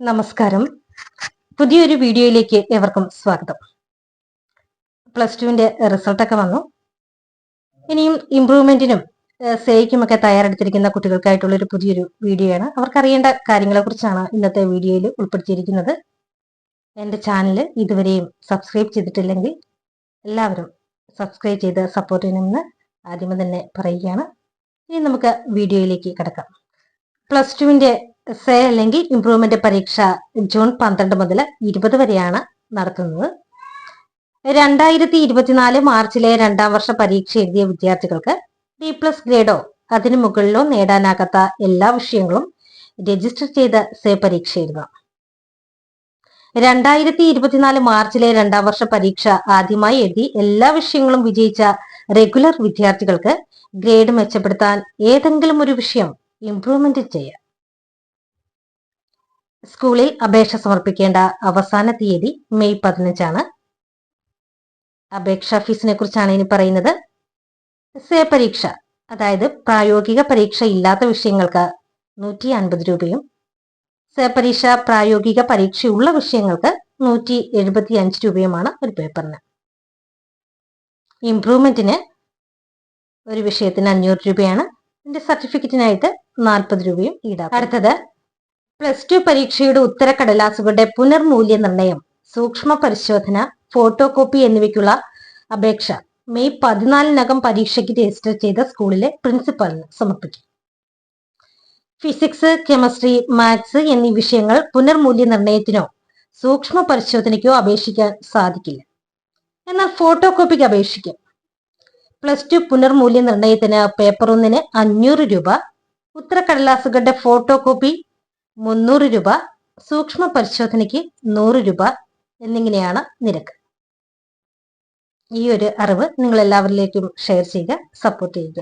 നമസ്കാരം. പുതിയൊരു വീഡിയോയിലേക്ക് എവർക്കും സ്വാഗതം. പ്ലസ് ടുവിന്റെ റിസൾട്ടൊക്കെ വന്നു. ഇനിയും ഇംപ്രൂവ്മെന്റിനും സേയ്ക്കുമൊക്കെ തയ്യാറെടുത്തിരിക്കുന്ന കുട്ടികൾക്കായിട്ടുള്ള ഒരു പുതിയൊരു വീഡിയോയാണ്. അവർക്കറിയേണ്ട കാര്യങ്ങളെ കുറിച്ചാണ് ഇന്നത്തെ വീഡിയോയിൽ ഉൾപ്പെടുത്തിയിരിക്കുന്നത്. എന്റെ ചാനൽ ഇതുവരെയും സബ്സ്ക്രൈബ് ചെയ്തിട്ടില്ലെങ്കിൽ എല്ലാവരും സബ്സ്ക്രൈബ് ചെയ്ത് സപ്പോർട്ട് ചെയ്യണമെന്ന് ആദ്യമേ തന്നെ പറയുകയാണ്. ഇനി നമുക്ക് വീഡിയോയിലേക്ക് കിടക്കാം. പ്ലസ് ടുവിന്റെ സേ അല്ലെങ്കിൽ ഇംപ്രൂവ്മെന്റ് പരീക്ഷ ജൂൺ പന്ത്രണ്ട് മുതൽ ഇരുപത് വരെയാണ് നടത്തുന്നത്. രണ്ടായിരത്തി ഇരുപത്തിനാല് മാർച്ചിലെ രണ്ടാം വർഷ പരീക്ഷ എഴുതിയ വിദ്യാർത്ഥികൾക്ക് ഡി പ്ലസ് ഗ്രേഡോ അതിനു മുകളിലോ നേടാനാകാത്ത എല്ലാ വിഷയങ്ങളും രജിസ്റ്റർ ചെയ്ത് സേ പരീക്ഷ എഴുതാം. രണ്ടായിരത്തി ഇരുപത്തിനാല് മാർച്ചിലെ രണ്ടാം വർഷ പരീക്ഷ ആദ്യമായി എഴുതി എല്ലാ വിഷയങ്ങളും വിജയിച്ച റെഗുലർ വിദ്യാർത്ഥികൾക്ക് ഗ്രേഡ് മെച്ചപ്പെടുത്താൻ ഏതെങ്കിലും ഒരു വിഷയം ഇംപ്രൂവ്മെന്റ് ചെയ്യാം. സ്കൂളിൽ അപേക്ഷ സമർപ്പിക്കേണ്ട അവസാന തീയതി മെയ് പതിനഞ്ചാണ്. അപേക്ഷാ ഫീസിനെ കുറിച്ചാണ് ഇനി പറയുന്നത്. സേ പരീക്ഷ അതായത് പ്രായോഗിക പരീക്ഷ ഇല്ലാത്ത വിഷയങ്ങൾക്ക് നൂറ്റി അൻപത് രൂപയും സേ പരീക്ഷ പ്രായോഗിക പരീക്ഷയുള്ള വിഷയങ്ങൾക്ക് നൂറ്റി എഴുപത്തി അഞ്ച് രൂപയുമാണ് ഒരു പേപ്പറിന്. ഇംപ്രൂവ്മെന്റിന് ഒരു വിഷയത്തിന് അഞ്ഞൂറ് രൂപയാണ്. ഇതിന്റെ സർട്ടിഫിക്കറ്റിനായിട്ട് നാൽപ്പത് രൂപയും ഈടാക്കും. അടുത്തത് പ്ലസ് ടു പരീക്ഷയുടെ ഉത്തരക്കടലാസുകളുടെ പുനർമൂല്യനിർണയം സൂക്ഷ്മ പരിശോധന ഫോട്ടോ കോപ്പി എന്നിവയ്ക്കുള്ള അപേക്ഷ. മെയ് പതിനാലിനകം പരീക്ഷയ്ക്ക് രജിസ്റ്റർ ചെയ്ത സ്കൂളിലെ പ്രിൻസിപ്പലിന് സമർപ്പിക്കും. ഫിസിക്സ് കെമിസ്ട്രി മാത്സ് എന്നീ വിഷയങ്ങൾ പുനർമൂല്യനിർണയത്തിനോ സൂക്ഷ്മ പരിശോധനയ്ക്കോ അപേക്ഷിക്കാൻ സാധിക്കില്ല. എന്നാൽ ഫോട്ടോ കോപ്പിക്ക് അപേക്ഷിക്കും. പ്ലസ് ടു പുനർമൂല്യനിർണയത്തിന് പേപ്പർ ഒന്നിന് അഞ്ഞൂറ് രൂപ. ഉത്തരക്കടലാസുകളുടെ ഫോട്ടോ കോപ്പി മുന്നൂറ് രൂപ സൂക്ഷ്മ പരിശോധനയ്ക്ക് നൂറ് രൂപ എന്നിങ്ങനെയാണ് നിരക്ക്. ഈ ഒരു അറിവ് നിങ്ങൾ എല്ലാവരിലേക്കും ഷെയർ ചെയ്യുക സപ്പോർട്ട് ചെയ്യുക.